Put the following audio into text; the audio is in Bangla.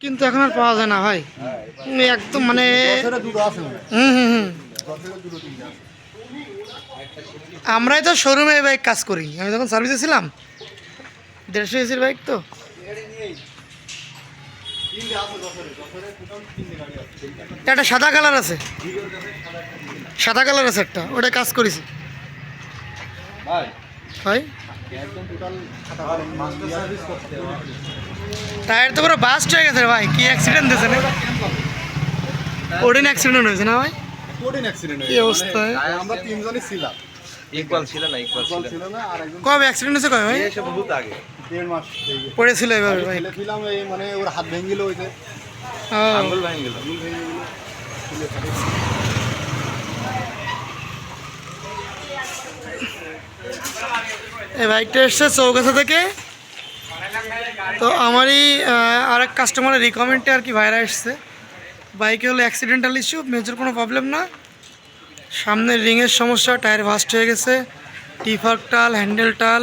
কিন্তু এখন আর পাওয়া যায় না ভাই। একদম মানে হুম হুম হুম। আমরাই তো শোরুমে বাইক কাজ করি। আমি যখন সার্ভিসে ছিলাম, দেড়শো এসির বাইক তো। একটা সাদা কালার আছে। সাদা কালার আছে একটা, ওটা কাজ করেছি। ভাই টায়ার তো পুরো বাস্ট হয়ে গেছে রে ভাই কি অ্যাক্সিডেন্ট দিয়েছে না ওডিন অ্যাক্সিডেন্ট হয়েছে না ভাই? কঠিন অ্যাক্সিডেন্ট কি অবস্থা? আমরা তিনজনই ছিলাম। ইকবাল ছিল না ইকবাল ছিল। ছিল না আর একজন কবে অ্যাক্সিডেন্ট হয়েছে কবে ভাই? এসে বহুত আগে। দেড় মাস পড়েছিল এভাবে ভাই? ছেলেছিলাম এই মানে ওর হাত ভেঙে গেল ওই যে। ও, আঙ্গুল ভেঙে গেল। এই বাইকটা এসছে চৌকাছা থেকে। তো আমারই আর এক কাস্টমারের রিকমেন্ডে আর কি ভাইরা এসছে। বাইকে হলো অ্যাক্সিডেন্টাল ইস্যু মেজর কোনো প্রবলেম না। সামনের রিংয়ের সমস্যা টায়ার ভাস্ট হয়ে গেছে টিফার টাল হ্যান্ডেল টাল